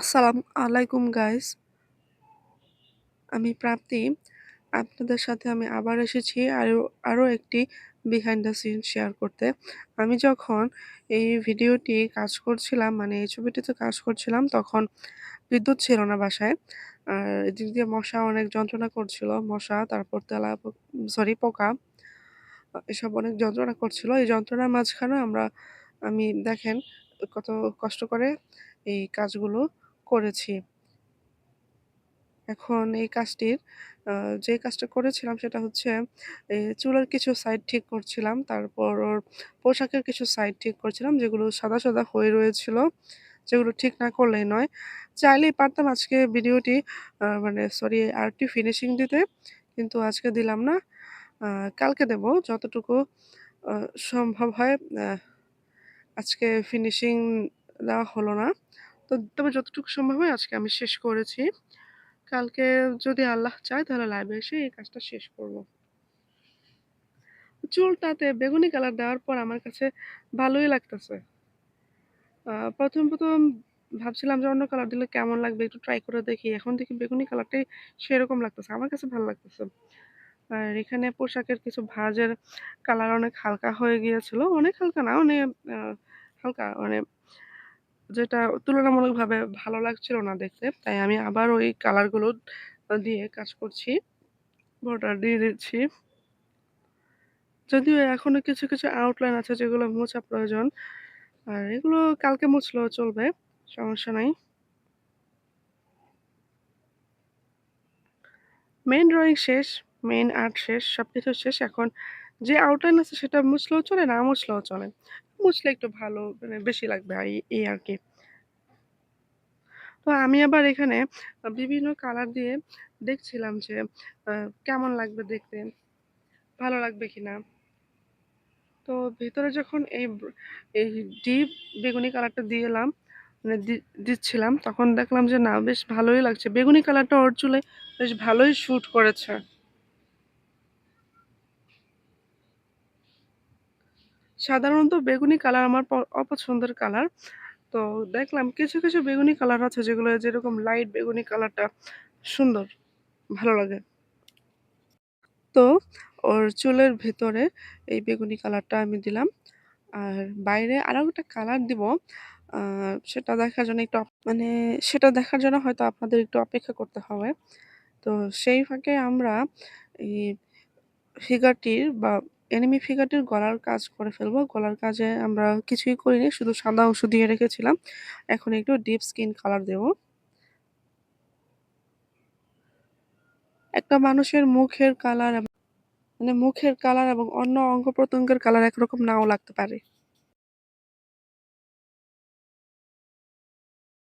আসসালামু আলাইকুম গাইস। আমি প্রাপ্তি। আপনাদের সাথে আমি আবার এসেছি আরও আরও একটি বিহাইন্ড দ্য সিন শেয়ার করতে। আমি যখন এই ভিডিওটি কাজ করছিলাম মানে এই ছবিটিতে কাজ করছিলাম, তখন বিদ্যুৎ ছিল না বাসায়। আর এদিক দিয়ে মশা অনেক যন্ত্রণা করছিল। মশা, তারপর তেলা, সরি, পোকা। এসব অনেক যন্ত্রণা করছিল। এই যন্ত্রণার মাঝখানে আমরা, আমি দেখেন কত কষ্ট করে এই কাজগুলো করেছি। এখন এই কাজটির যে কাজটা করেছিলাম সেটা হচ্ছে চুলের কিছু সাইড ঠিক করছিলাম। তারপর ওর পোশাকের কিছু সাইড ঠিক করছিলাম যেগুলো সাদা, সাদা হয়ে রয়েছিল। যেগুলো ঠিক না করলেই নয়। চাইলেই পারতাম আজকে ভিডিওটি মানে সরি আরেকটি ফিনিশিং দিতে। কিন্তু আজকে দিলাম না। কালকে দেব যতটুকু সম্ভব হয়। আজকে ফিনিশিং দেওয়া হলো না। তো তবে যতটুকু সম্ভব হয় আজকে আমি শেষ করেছি। কালকে যদি আল্লাহ চায় তাহলে লাইভে এসে এই কাজটা শেষ করব। চুলটাতে বেগুনি কালার দেওয়ার পর আমার কাছে ভালোই লাগতেছে। প্রথম ১ম, ১ম ভাবছিলাম যে অন্য কালার দিলে কেমন লাগবে একটু ট্রাই করে দেখি। এখন দেখি বেগুনি কালারটাই সেরকম লাগতেছে। আমার কাছে ভালো লাগতেছে। আর এখানে পোশাকের কিছু ভাঁজের কালার অনেক হালকা হয়ে গিয়েছিল। অনেক হালকা না মানে আ হালকা মানে যেটা তুলনামূলকভাবে ভালো লাগছিল না দেখতে। তাই আমি আবার ওই কালারগুলো দিয়ে কাজ করছি। বর্ডার দিয়ে দিচ্ছি। যদিও এখনও কিছু, কিছু আউটলাইন আছে যেগুলো মোছা প্রয়োজন। আর এগুলো কালকে মুছলেও চলবে। সমস্যা নাই। মেইন ড্রয়িং শেষ, মেইন আর্ট শেষ, সবকিছু শেষ। এখন যে আউটলাইন আছে সেটা মুছলেও চলে, না মুছলেও চলে। মুছলে একটু ভালো মানে বেশি লাগবে এই আর কি তো আমি আবার এখানে বিভিন্ন কালার দিয়ে দেখছিলাম যে কেমন লাগবে দেখতে, ভালো লাগবে কিনা। তো ভেতরে যখন এই এই ডিপ বেগুনি কালারটা দিয়ে এলাম, মানে দিচ্ছিলাম তখন দেখলাম যে না বেশ ভালোই লাগছে। বেগুনি কালারটা ওর চুলে বেশ ভালোই শ্যুট করেছে। সাধারণত বেগুনি কালার আমার অপছন্দের কালার। তো দেখলাম কিছু, কিছু বেগুনি কালার আছে যেগুলো যেরকম লাইট বেগুনি কালারটা সুন্দর, ভালো লাগে। তো ওর চুলের ভেতরে এই বেগুনি কালারটা আমি দিলাম। আর বাইরে আরও একটা কালার দিব। সেটা দেখার জন্য একটু মানে সেটা দেখার জন্য হয়তো আপনাদের একটু অপেক্ষা করতে হবে। তো সেই ফাঁকে আমরা এই ফিগারটির বা এনিমি ফিগারটির গলার কাজ করে ফেলব। গলার কাজে আমরা কিছুই করিনি। শুধু সাদা অংশ দিয়ে রেখেছিলাম। এখন একটু ডিপ স্কিন কালার দেব। একটা মানুষের মুখের কালার মানে মুখের কালার এবং অন্য অঙ্গ-প্রত্যঙ্গের কালার একরকম নাও লাগতে পারে।